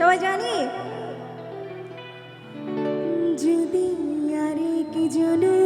সবাই জানি? যদি আর কি জনু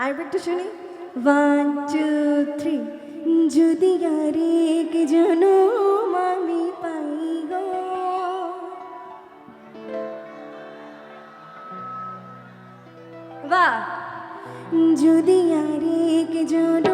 আর একটু শুনি। ওয়ান টু থ্রি যদি আরেক জনম আমি পাই গো। বাহ। যদি আরেক জন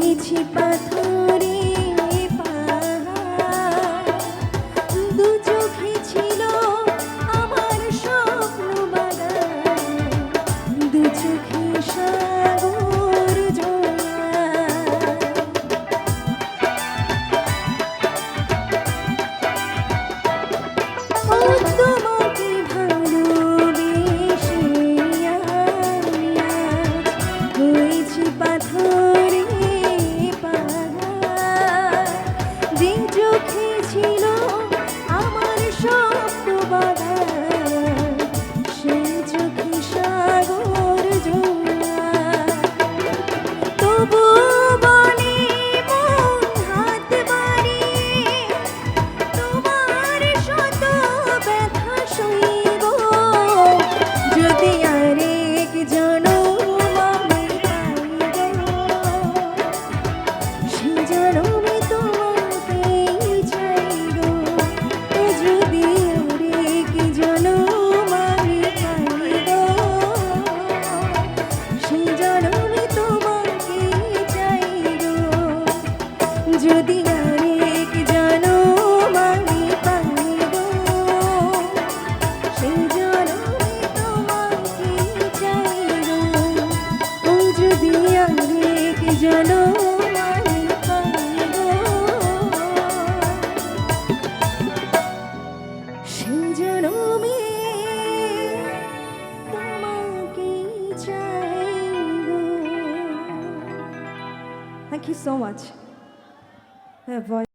一起把它 জনম আমি পাই গো